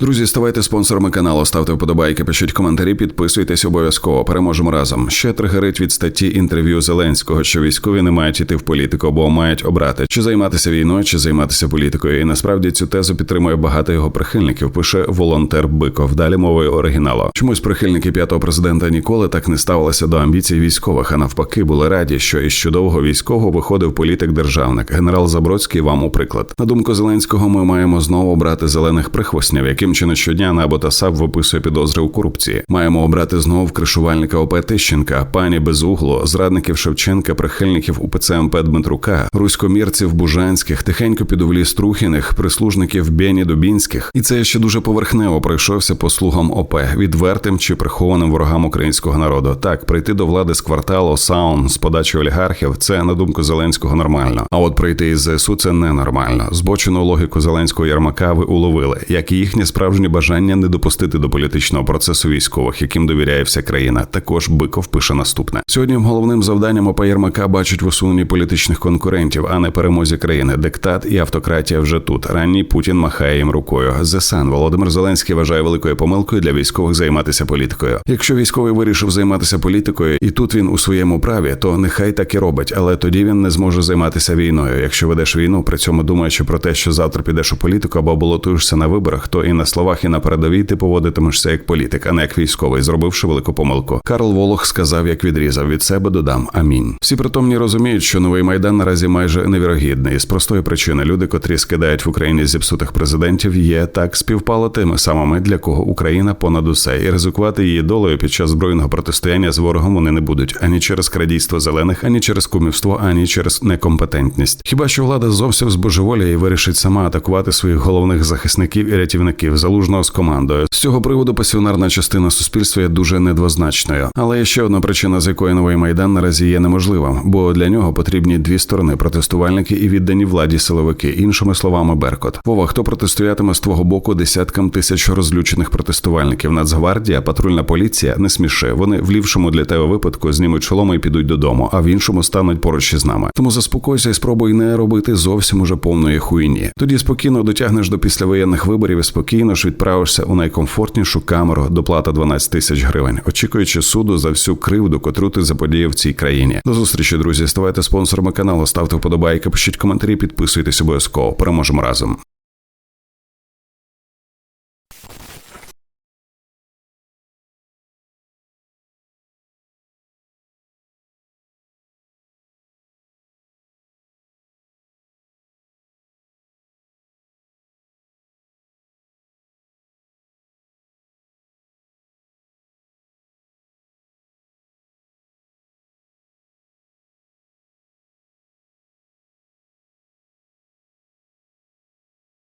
Друзі, ставайте спонсорами каналу, ставте вподобайки, пишіть коментарі, підписуйтесь обов'язково. Переможемо разом. Ще тригерить від статті інтерв'ю Зеленського, що військові не мають іти в політику, бо мають обрати чи займатися війною, чи займатися політикою. І насправді цю тезу підтримує багато його прихильників. Пише волонтер Биков. Далі мовою оригіналу. Чомусь прихильники п'ятого президента ніколи так не ставилися до амбіцій військових, а навпаки, були раді, що із чудового військового виходив політик-державник. Генерал Забродський вам у приклад. На думку Зеленського, ми маємо знову обрати зелених прихвостнів, яким чи не щодня НАБУ та САП виписує підозри у корупції. Маємо обрати знову вкришувальника ОП Тищенка, пані Безугло, зрадників Шевченка, прихильників УПЦ МП Дмитрука, руськомірців Бужанських, тихенько підовлі Струхіних, прислужників Бєні Дубінських. І це ще дуже поверхнево пройшовся по слугам ОП, відвертим чи прихованим ворогам українського народу. Так, прийти до влади з кварталу, саун, з подачі олігархів це на думку Зеленського нормально. А от прийти із ЗСУ це ненормально. Збочену логіку Зеленського Ярмака ви уловили, як і їхнє справжнє бажання не допустити до політичного процесу військових, яким довіряє вся країна. Також Биков пише наступне: сьогодні головним завданням ОП Єрмака бачать в усуненні політичних конкурентів, а не перемозі країни. Диктат і автократія вже тут. Ранній Путін махає їм рукою. Зесан Володимир Зеленський вважає великою помилкою для військових займатися політикою. Якщо військовий вирішив займатися політикою, і тут він у своєму праві, то нехай так і робить, але тоді він не зможе займатися війною. Якщо ведеш війну, при цьому думаючи про те, що завтра підеш у політику або балотуєшся на виборах, то і на словах, і на передовій ти поводитимешся як політик, а не як військовий, зробивши велику помилку. Карл Волох сказав, як відрізав від себе додам амінь. Всі притомні розуміють, що новий майдан наразі майже невірогідний з простої причини. Люди, котрі скидають в Україні зіпсутих президентів, є так співпало тими самими, для кого Україна понад усе, і ризикувати її долею під час збройного протистояння з ворогом вони не будуть ані через крадійство зелених, ані через кумівство, ані через некомпетентність. Хіба що влада зовсім збожеволіє і вирішить сама атакувати своїх головних захисників і рятівників залужного з командою. З цього приводу пасіонарна частина суспільства є дуже недвозначною. Але є ще одна причина, з якої новий майдан наразі є неможливим, бо для нього потрібні дві сторони протестувальники і віддані владі силовики. Іншими словами, Беркот. Вова, хто протистоятиме з твого боку десяткам тисяч розлючених протестувальників? Нацгвардія, патрульна поліція не сміши. Вони в лівшому для тебе випадку знімуть шоломи і підуть додому, а в іншому стануть поруч із нами. Тому заспокойся і спробуй не робити зовсім уже повної хуйні. Тоді спокійно дотягнеш до післявоєнних виборів і спокійно ж відправишся у найкомфортнішу камеру, доплата 12 тисяч гривень, очікуючи суду за всю кривду, котру ти заподіяв цій країні. До зустрічі, друзі. Ставайте спонсорами каналу, ставте вподобайки, пишіть коментарі, підписуйтесь обов'язково. Переможемо разом.